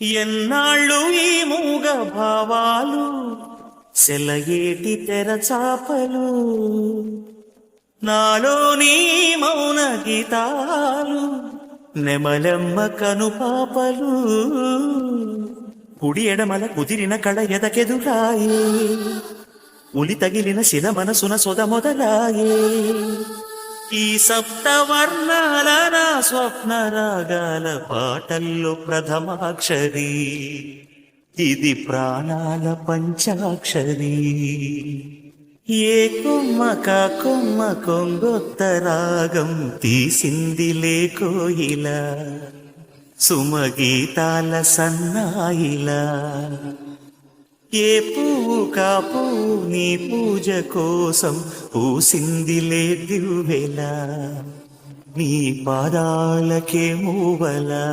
ఎన్నాళ్ళు ఈ మూగ భావాలు సెలయేటి తెరచాపలు నాలోని మౌన గీతాలు నెమలెమ్మ కనుపాపలు కుడి ఎడమల కుదిరిన కళ ఎదకెదురాయే. ఉలి తగిలిన శిల మనసున సొద మొదలాయే. ఈ సప్తవర్ణాలనా స్వప్న రాగాల పాటల్లో ప్రథమాక్షరి. ఇది ప్రాణాల పంచాక్షరి. ఏ కొమ్మక కొమ్మ కొంగొత్త రాగం తీసింది లేకోయిలా సుమగీతాల సన్నాయిలా. ఏ పువ్వు కాపు నీ పూజ కోసం పూసిందిలే దివ్వెలా నీ పాదాలకే మూవలా